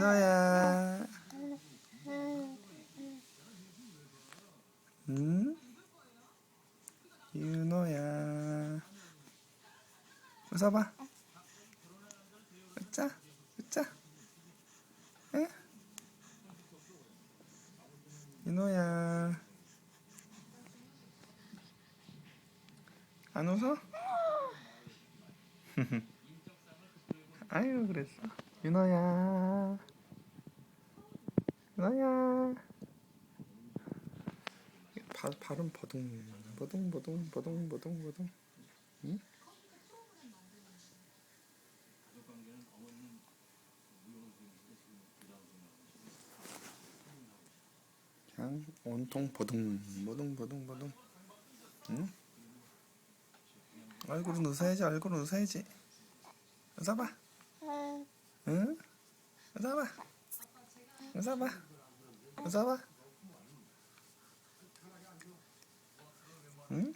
윤호야. 응? 윤호야. 웃어봐. 웃자. 웃자. 응? 윤호야. 안 웃어? 아유 그랬어. 윤호야. 윤호야. 바, 발음 버둥 버둥 버둥 버둥 버둥 버둥. 응? 그냥 온통 버둥 버둥 버둥 버둥. 응? 얼굴은 웃어야지 얼굴은 웃어야지. 웃어봐. 응? 웃어봐. 웃어봐. 웃어봐. 응?